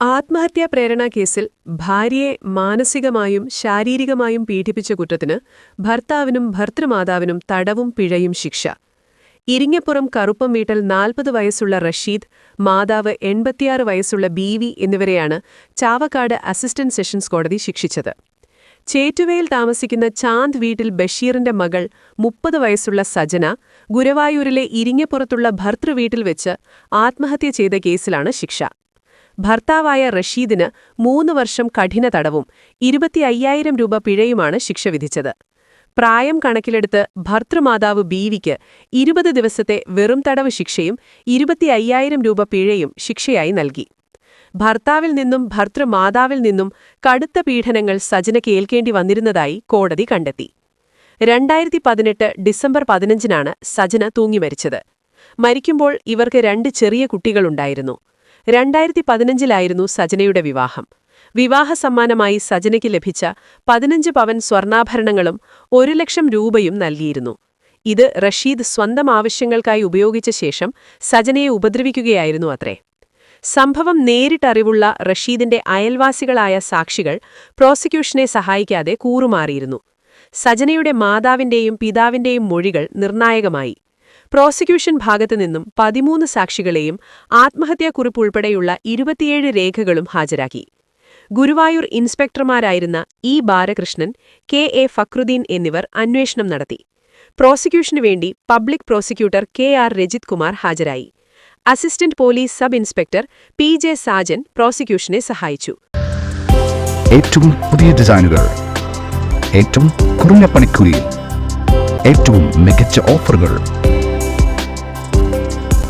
ആത്മഹത്യാ പ്രേരണ കേസിൽ ഭാര്യയെ മാനസികമായും ശാരീരികമായും പീഡിപ്പിച്ച കുറ്റത്തിന് ഭർത്താവിനും ഭർത്തൃമാതാവിനും തടവും പിഴയും ശിക്ഷ. ഇരിങ്ങപ്പുറം കറുപ്പം വീട്ടൽ നാൽപ്പത് വയസ്സുള്ള റഷീദ് മാതാവ് എൺപത്തിയാറ് വയസ്സുള്ള ബീവി എന്നിവരെയാണ് ചാവക്കാട് അസിസ്റ്റന്റ് സെഷൻസ് കോടതി ശിക്ഷിച്ചത്. ചേറ്റുവയിൽ താമസിക്കുന്ന ചാന്ദ് വീട്ടിൽ ബഷീറിന്റെ മകൾ മുപ്പത് വയസ്സുള്ള സജന ഗുരുവായൂരിലെ ഇരിങ്ങപ്പുറത്തുള്ള ഭർത്തൃവീട്ടിൽ വെച്ച് ആത്മഹത്യ ചെയ്ത കേസിലാണ് ശിക്ഷ. ഭർത്താവായ റഷീദിന് മൂന്ന് വർഷം കഠിന തടവും ഇരുപത്തി അയ്യായിരം രൂപ പിഴയുമാണ് ശിക്ഷ വിധിച്ചത്. പ്രായം കണക്കിലെടുത്ത് ഭർത്തൃമാതാവ് ബീവിക്ക് ഇരുപത് ദിവസത്തെ വെറും തടവ് ശിക്ഷയും ഇരുപത്തി അയ്യായിരം രൂപ പിഴയും ശിക്ഷയായി നൽകി. ഭർത്താവിൽ നിന്നും ഭർത്തൃമാതാവിൽ നിന്നും കടുത്ത പീഡനങ്ങൾ സജനയ്ക്ക് ഏൽക്കേണ്ടി വന്നിരുന്നതായി കോടതി കണ്ടെത്തി. രണ്ടായിരത്തി പതിനെട്ട് ഡിസംബർ പതിനഞ്ചിനാണ് സജന തൂങ്ങിമരിച്ചത്. മരിക്കുമ്പോൾ ഇവർക്ക് രണ്ട് ചെറിയ കുട്ടികളുണ്ടായിരുന്നു. രണ്ടായിരത്തി പതിനഞ്ചിലായിരുന്നു സജനയുടെ വിവാഹം. വിവാഹ സമ്മാനമായി സജനയ്ക്ക് ലഭിച്ച പതിനഞ്ച് പവൻ സ്വർണാഭരണങ്ങളും ഒരു ലക്ഷം രൂപയും നൽകിയിരുന്നു. ഇത് റഷീദ് സ്വന്തം ആവശ്യങ്ങൾക്കായി ഉപയോഗിച്ച ശേഷം സജനയെ ഉപദ്രവിക്കുകയായിരുന്നു അത്രേ. സംഭവം നേരിട്ടറിവുള്ള റഷീദിന്റെ അയൽവാസികളായ സാക്ഷികൾ പ്രോസിക്യൂഷനെ സഹായിക്കാതെ കൂറുമാറിയിരുന്നു. സജനയുടെ മാതാവിന്റെയും പിതാവിന്റെയും മൊഴികൾ നിർണായകമായി. പ്രോസിക്യൂഷൻ ഭാഗത്തു നിന്നും പതിമൂന്ന് സാക്ഷികളെയും ആത്മഹത്യാക്കുറിപ്പ് ഉൾപ്പെടെയുള്ള ഇരുപത്തിയേഴ് രേഖകളും ഹാജരാക്കി. Guruvayur ഇൻസ്പെക്ടർമാരായിരുന്ന E Balakrishnan K A Fakhruddin എന്നിവർ അന്വേഷണം നടത്തി. പ്രോസിക്യൂഷനു വേണ്ടി public prosecutor K R Rajith Kumar ഹാജരായി. Assistant police sub inspector P J Sajan പ്രോസിക്യൂഷനെ സഹായിച്ചു. ഏറ്റവും പുതിയ ഡിസൈനുകൾ ഏറ്റവും കുറഞ്ഞ പണിക്കൂലിയിൽ ഏറ്റവും മികച്ച ഓഫറുകൾ.